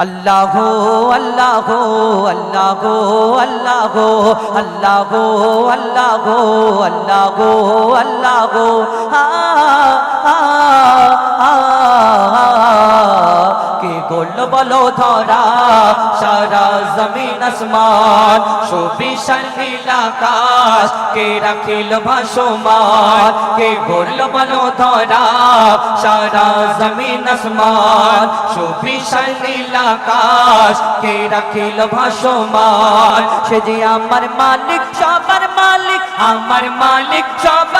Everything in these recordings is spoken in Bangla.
আল্লাহ আল্লাহ আল্লাহ আল্লাহ আল্লাহ আল্লাহ আল্লাহ আল্লাহ আ, বলো ধরা, সারা জমিন আসমান, সুবিশাল নীল আকাশ, কে রাখিল ভাসমান, কে গোল বলো ধরা, সারা জমিন আসমান, সুবিশাল নীল আকাশ, কে রাখিল ভাসমান। সে যে আমার মালিক, সবার মালিক, আমার মালিক সবার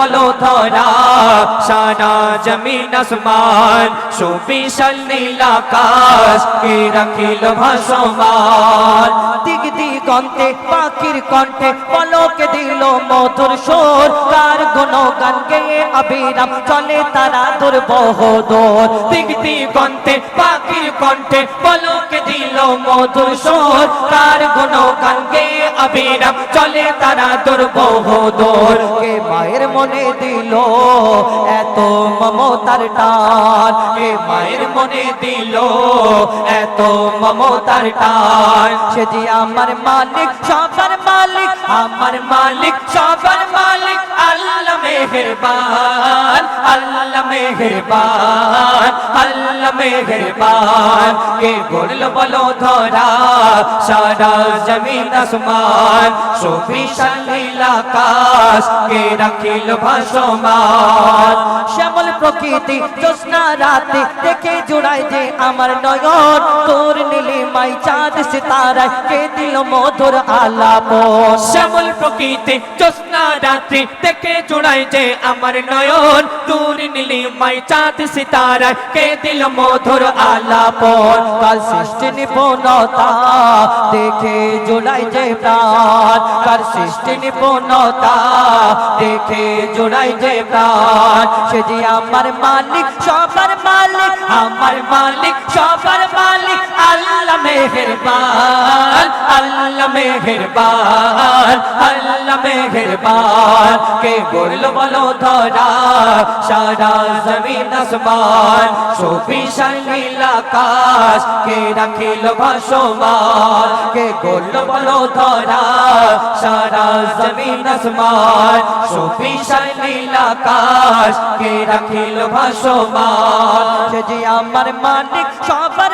বলো ধরা সারা জমিন আসমান, সুবিশাল নীল আকাশ, কে রাখিল ভাসমান? দিক দিগন্তে, পাখির কণ্ঠে পলকে দিল মধুর সোর। তার গুণ গান গেয়ে আবিরাম চলে তারা দুর্বহদর। দিক দিগন্তে, পাখির কণ্ঠে পলকে দিল মধুর সোর। তার গুণ গান গেয়ে চলে তারা দুর্বহদর কে মায়ের মনে দিল এত মমতার টান? কে মায়ের মনে দিল এত মমতার টান? সে যে আমার মালিক, সবার মালিক, আমার মালিক, সবার মালিক, আল্লাহ মেহেরবান, আল্লাহ মেহেরবান, আল্লাহ মেহেরবান। কে বলল, বলো ধরা, সারা জমিন আসমান, সুবিশাল আকাশ কে রাখিল ভাসমান। শ্যামল প্রকৃতি, জ্যোৎস্না রাতে দেখে জোড়ায় যে আমার নয়ন, তোর নীলিমাই চাঁদ সিতারায় কে দিল মধুর আলাপ? শ্যামল প্রকৃতি জ্যোৎস্না রাত্রি দেখে জোড়াই যে আমার নয়ন। দূর নীলিমাই চাঁদ সিতারা কে দিল মধুর আলাপন কাল সৃষ্টি নিপুণতা দেখে জোড়াই যে প্রাণ। কার সৃষ্টি নিপুণতা দেখে জোড়াই যে প্রাণ। সে যে আমার মালিক সবার মালিক আমার মালিক সবার মালিক। মেহেরবান, আল্লাহ মেহেরবান আল্লাহ মেহেরবান। কে বলল বলো ধরা, সারা জমিন আসমান সুবিশাল নীল আকাশ, কে রাখিল ভাসমান, কে বলল বলো ধরা, সারা জমিন আসমান সুবিশাল নীল আকাশ, কে রাখিল ভাসমান। সে যে আমার মালিক, সবার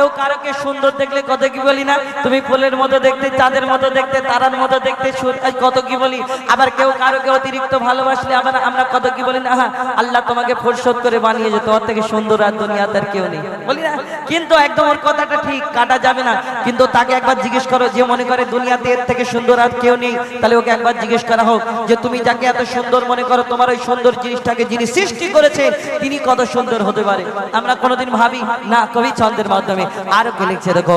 কেউ কারোকে সুন্দর দেখলে কত কি বলি না? তুমি ফুলের মতো দেখতে, চাঁদের মতো দেখতে, তারার মতো দেখতে কত কি বলি? আবার কেউ কারোকে অতিরিক্ত ভালোবাসলে আবার আমরা কত কি বলি না? হ্যাঁ আল্লাহ তোমাকে ফোরসত করে বানিয়েছে, তোমার থেকে সুন্দর আর দুনিয়াতে আর কেউ নেই। বলি না? কিন্তু একদম ওর কথাটা ঠিক, কাটা যাবে না। কিন্তু তাকে একবার জিজ্ঞেস করো, যে মনে করে দুনিয়াতে এর থেকে সুন্দর আর কেউ নেই, তাহলে ওকে একবার জিজ্ঞেস করা হোক, যে তুমি যাকে এত সুন্দর মনে করো, তোমার ওই সুন্দর জিনিসটাকে যিনি সৃষ্টি করেছে, তিনি কত সুন্দর হতে পারে? আমরা কোনোদিন ভাবি, না, কবি ছন্দের মাধ্যমে। আরও লিখছে দেখো?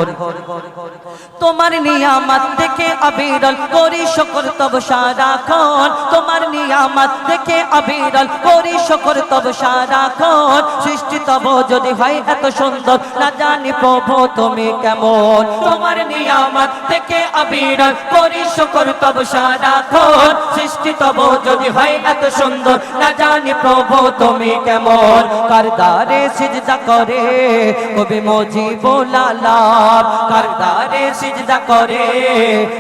তোমার নিয়ামত দেখে অবিরল করি শকর তব সারাক্ষণ। তোমার নিয়ামত দেখে অবিরল করি শকর তব সারাক্ষণ। সৃষ্টি তব যদি হয় এত সুন্দর, না জানি প্রভু তুমি কেমন। তোমার নিয়ামত দেখে অবিরল করি শকর তব সারাক্ষণ। সৃষ্টি তব যদি হয় এত সুন্দর, না জানি প্রভু তুমি কেমন। কারদারে সিজদা করে, কবি মজি বোলালাম কারদারে সিজদা করে।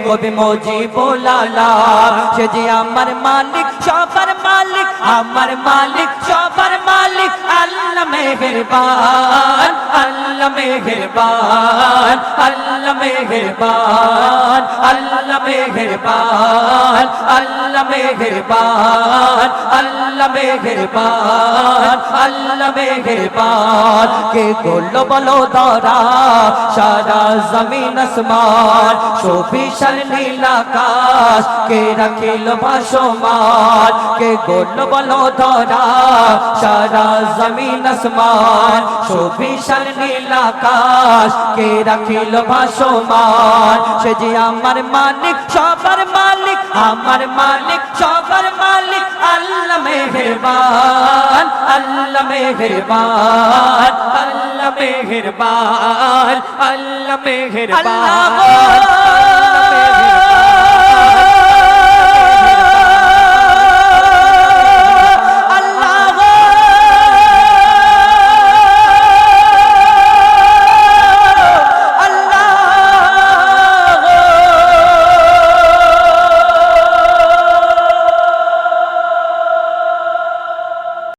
কবি মজি বোলালাম সে যে আমার মালিক, সবার মালিক, আমার মালিক, সবার মালিক আল্লাহ মেহেরবান আল্লাহ মেহেরবান আল্লাহ মেহেরবান আল্লাহ মেহেরবান আল্লাহ মেহেরবান আল্লাহ মেহেরবান আল্লাহ মেহেরবান। কে করল বলো ধরা সারা জমিন আসমান, সুবিশাল নীল আকাশ। কে রাখিল ভাসমান? কে করল বলো ধরা সারা জমিন আসমান, সুবিশাল নীল আকাশ, কে রাখিল ভাসমান? সে যে আমার মালিক, সবার মালিক, আমার মালিক, সবার মালিক, আল্লাহ মেহেরবান আল্লাহ মেহেরবান আল্লাহ মেহেরবান আল্লাহ মেহেরবান।